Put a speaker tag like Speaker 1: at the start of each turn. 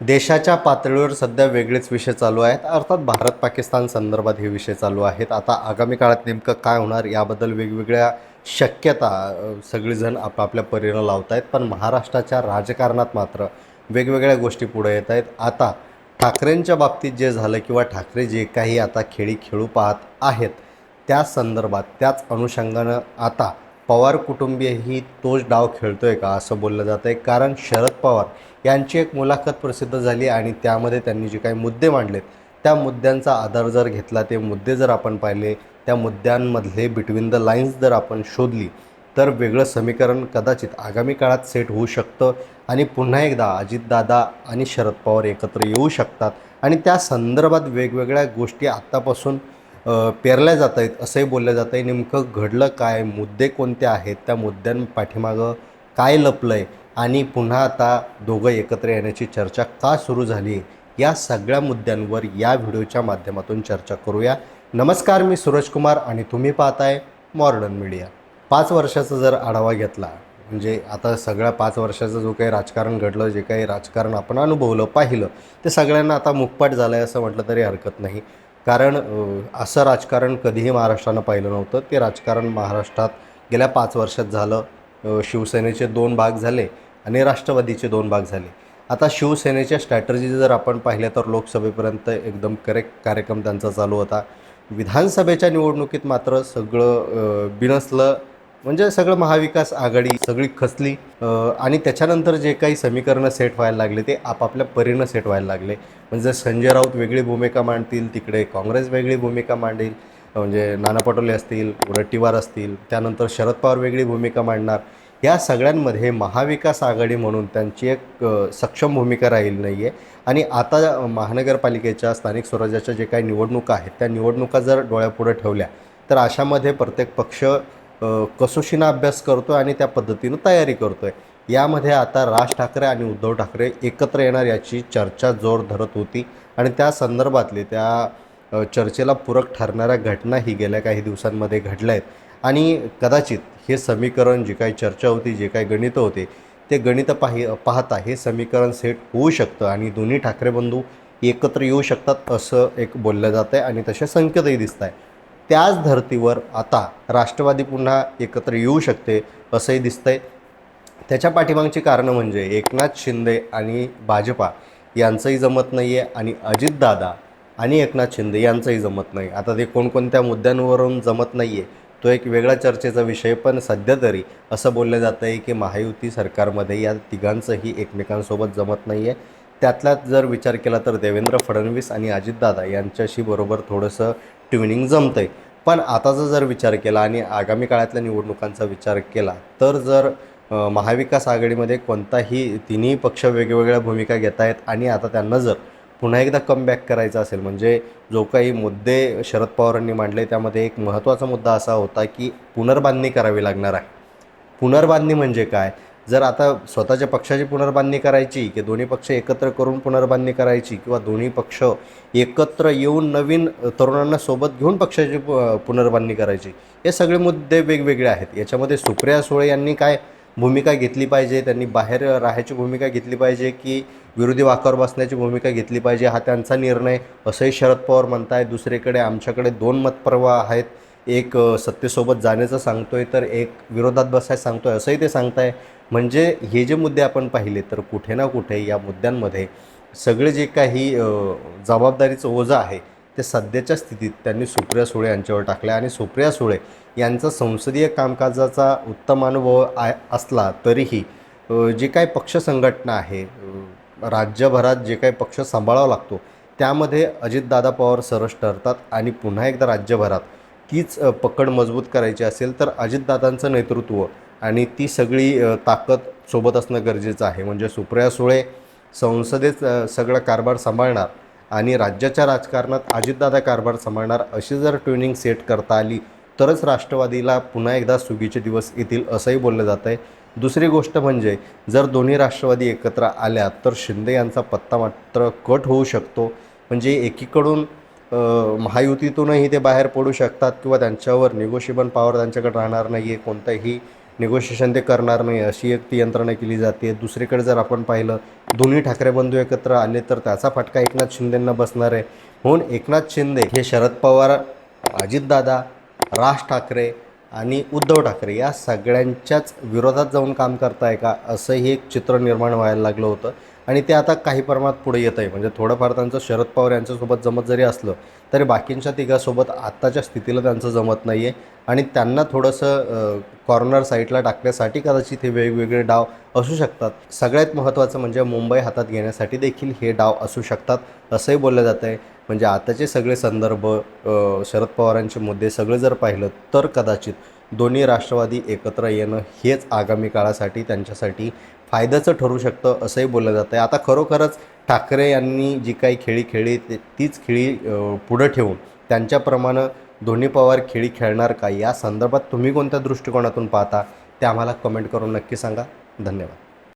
Speaker 1: देशाच्या पातळीवर सध्या वेगळेच विषय चालू आहेत. अर्थात भारत पाकिस्तान संदर्भात हे विषय चालू आहेत. आता आगामी काळात नेमकं काय होणार याबद्दल वेगवेगळ्या शक्यता सगळेजण सगळीजण आपापल्या परीनं लावत आहेत. पण महाराष्ट्राच्या राजकारणात मात्र वेगवेगळ्या गोष्टी पुढे येत आहेत. आता ठाकरेंच्या बाबतीत जे झालं किंवा ठाकरे जे काही आता खेळी खेळू पाहत आहेत त्या संदर्भात त्याच अनुषंगानं आता पवार कुटुंबीयही तोच डाव खेळतोय का असं बोललं जातं आहे कारण शरद पवार यांची एक मुलाखत प्रसिद्ध झाली आणि त्यामध्ये त्यांनी जे काही मुद्दे मांडलेत त्या मुद्द्यांचा आधार जर घेतला ते मुद्दे जर आपण पाहिले त्या मुद्द्यांमधले बिटवीन द लाईन्स जर आपण शोधली तर वेगळं समीकरण कदाचित आगामी काळात सेट होऊ शकतं आणि पुन्हा एकदा अजितदादा आणि शरद पवार एकत्र येऊ शकतात. आणि त्या संदर्भात वेगवेगळ्या गोष्टी आत्तापासून पेरल्या जात आहेत असंही बोललं जातं आहे. नेमकं घडलं काय? मुद्दे कोणते आहेत? त्या मुद्द्यांपाठीमागं काय लपलं आहे आणि पुन्हा आता दोघं एकत्र येण्याची चर्चा का सुरू झाली? या सगळ्या मुद्द्यांवर या व्हिडिओच्या माध्यमातून चर्चा करूया. नमस्कार मी सूरज कुमार आणि तुम्ही पाहताय मॉडर्न मीडिया. पाच वर्षाचा जर आढावा घेतला म्हणजे आता सगळ्या पाच वर्षाचं जो काही राजकारण घडलं जे काही राजकारण आपण अनुभवलं पाहिलं ते सगळ्यांना आता मुखपाट झालं आहे असं म्हटलं तरी हरकत नाही. कारण असं राजकारण कधीही महाराष्ट्रानं पाहिलं नव्हतं. ते राजकारण महाराष्ट्रात गेल्या पाच वर्षात झालं. शिवसेनेचे दोन भाग झाले आणि राष्ट्रवादीचे दोन भाग झाले. आता शिवसेनेच्या स्ट्रॅटर्जी जर आपण पाहिल्या तर लोकसभेपर्यंत एकदम करेक्ट कार्यक्रम त्यांचा चालू होता. विधानसभेच्या निवडणुकीत मात्र सगळं बिनसलं म्हणजे सगळं महाविकास आघाडी सगळी खचली आणि त्याच्यानंतर जे काही समीकरणं सेट व्हायला लागले ते आपापल्या परीनं सेट व्हायला लागले. म्हणजे संजय राऊत वेगळी भूमिका मांडतील तिकडे काँग्रेस वेगळी भूमिका मांडेल म्हणजे नाना पटोले असतील वडट्टीवार असतील त्यानंतर शरद पवार वेगळी भूमिका मांडणार. या सगळ्यांमध्ये महाविकास आघाडी म्हणून त्यांची एक सक्षम भूमिका राहिली नाही आहे आणि आता महानगरपालिकेच्या स्थानिक स्वराज्याच्या जे काही निवडणुका आहेत त्या निवडणुका जर डोळ्यापुढे ठेवल्या तर अशामध्ये प्रत्येक पक्ष कसोशीनं अभ्यास करतो आणि त्या पद्धतीनं तयारी करतो आहे यामध्ये आता राज ठाकरे आणि उद्धव ठाकरे एकत्र येणार याची चर्चा जोर धरत होती आणि त्या संदर्भातले त्या चर्चेला पूरक ठरणाऱ्या घटना ही गेल्या काही दिवसांमध्ये घडल्या आहेत आणि कदाचित हे समीकरण जी काही चर्चा होती जे काही गणितं होते ते गणितं पाहि पाहता हे समीकरण सेट होऊ शकतं आणि दोन्ही ठाकरे बंधू एकत्र येऊ शकतात असं एक बोललं जातं आहे आणि तसे संकेतही दिसत आहे त्याच धर्तीवर आता राष्ट्रवादी पुन्हा एकत्र येऊ शकते असंही दिसतंय. त्याच्या पाठीमागची कारणं म्हणजे एकनाथ शिंदे आणि भाजपा यांचंही जमत नाही आहे आणि अजितदादा आणि एकनाथ शिंदे यांचंही जमत नाही. आता ते कोणकोणत्या मुद्द्यांवरून जमत नाही आहे तो एक वेगळा चर्चेचा विषय पण सध्या तरी असं बोललं जातं आहे की महायुती सरकारमध्ये या तिघांचंही एकमेकांसोबत जमत नाही आहे त्यातल्यात जर विचार केला तर देवेंद्र फडणवीस आणि अजितदादा यांच्याशी बरोबर थोडंसं ट्युनिंग जमतं आहे पण आताचा जर विचार केला आणि आगामी काळातल्या निवडणुकांचा विचार केला तर जर महाविकास आघाडीमध्ये कोणताही तिन्ही पक्ष वेगवेगळ्या भूमिका घेत आहेत आणि आता त्यांना जर पुन्हा एकदा कमबॅक करायचा असेल म्हणजे जो काही मुद्दे शरद पवारांनी मांडले त्यामध्ये एक महत्त्वाचा मुद्दा असा होता की पुनर्बांधणी करावी लागणार आहे. पुनर्बांधणी म्हणजे काय? जर आता स्वतःच्या पक्षाची पुनर्बांधणी करायची की दोन्ही पक्ष एकत्र करून पुनर्बांधणी करायची किंवा दोन्ही पक्ष एकत्र येऊन नवीन तरुणांना सोबत घेऊन पक्षाची पु- पुनर्बांधणी करायची हे सगळे मुद्दे वेगवेगळे आहेत. याच्यामध्ये सुप्रिया सुळे यांनी काय भूमिका घेतली पाहिजे त्यांनी बाहेर राहायची भूमिका घेतली पाहिजे की विरोधी वाकावर बसण्याची भूमिका घेतली पाहिजे हा त्यांचा निर्णय. असंही शरद पवार म्हणताय दुसरीकडे आमच्याकडे दोन मतप्रवाह आहेत. एक सत्तेसोबत जाण्याचं सांगतोय तर एक विरोधात बसायचं सांगतोय असंही ते सांगताय. म्हणजे हे जे मुद्दे आपण पाहिले तर कुठे ना कुठे या मुद्द्यांमध्ये सगळे जे काही जबाबदारीचं ओझं आहे ते सध्याच्या स्थितीत त्यांनी सुप्रिया सुळे यांच्यावर टाकलं आणि सुप्रिया सुळे यांचा संसदीय कामकाजाचा उत्तम अनुभव आ असला तरीही जे काही पक्ष संघटना आहे राज्यभरात जे काही पक्ष सांभाळावा लागतो त्यामध्ये अजितदादा पवार सरस ठरतात आणि पुन्हा एकदा राज्यभरात तीच पकड मजबूत करायची असेल तर अजितदादांचं नेतृत्व आणि ती सगळी ताकद सोबत असणं गरजेचं आहे. म्हणजे सुप्रिया सुळे संसदेत सगळा सगळं कारभार सांभाळणार आणि राज्याच्या राजकारणात अजितदादा कारभार सांभाळणार अशी जर ट्युनिंग सेट करता आली तरच राष्ट्रवादीला पुन्हा एकदा सुगीचे दिवस येतील असंही बोललं जातं आहे. दुसरी गोष्ट म्हणजे जर दोन्ही राष्ट्रवादी एकत्र आल्या तर शिंदे यांचा पत्ता मात्र कट होऊ शकतो. म्हणजे एकीकडून महायुतीतूनही ते बाहेर पडू शकतात किंवा त्यांच्यावर निगोशिबन पॉवर त्यांच्याकडे राहणार नाही आहे कोणत्याही निगोशिएशन ते करणार नाही अशी एक ती यंत्रणा केली जाते. दुसरीकडे जर आपण पाहिलं दोन्ही ठाकरे बंधू एकत्र आले तर त्याचा फटका एकनाथ शिंदेंना बसणार आहे. म्हणून एकनाथ शिंदे हे शरद पवार अजितदादा राज ठाकरे आणि उद्धव ठाकरे या सगळ्यांच्याच विरोधात जाऊन काम करताय का? असंही एक चित्र निर्माण व्हायला लागलं होतं. आणि ते आता काही प्रमाणात पुढे येत आहे म्हणजे थोडंफार त्यांचं शरद पवार यांच्यासोबत जमत जरी असलं तरी बाकींच्या तिघासोबत आत्ताच्या स्थितीला त्यांचं जमत नाही आहे आणि त्यांना थोडंसं कॉर्नर साईडला टाकण्यासाठी कदाचित हे वेगवेगळे डाव असू शकतात. सगळ्यात महत्त्वाचं म्हणजे मुंबई हातात घेण्यासाठी देखील हे डाव असू शकतात असंही बोललं जातं आहे म्हणजे आताचे सगळे संदर्भ शरद पवारांचे मुद्दे सगळे जर पाहिलं तर कदाचित दोन्ही राष्ट्रवादी एकत्र येणं हेच आगामी काळासाठी त्यांच्यासाठी फायद्याचं ठरू शकतं असंही बोललं जातं आहे आता खरोखरच ठाकरे यांनी जी काही खेळी खेळली ते- तीच खेळी पुढं ठेवून त्यांच्याप्रमाणे दोन्ही पवार खेळी खेळणार का? या संदर्भात तुम्ही कोणत्या दृष्टिकोनातून पाहता? ते आम्हाला कमेंट करून नक्की सांगा. धन्यवाद.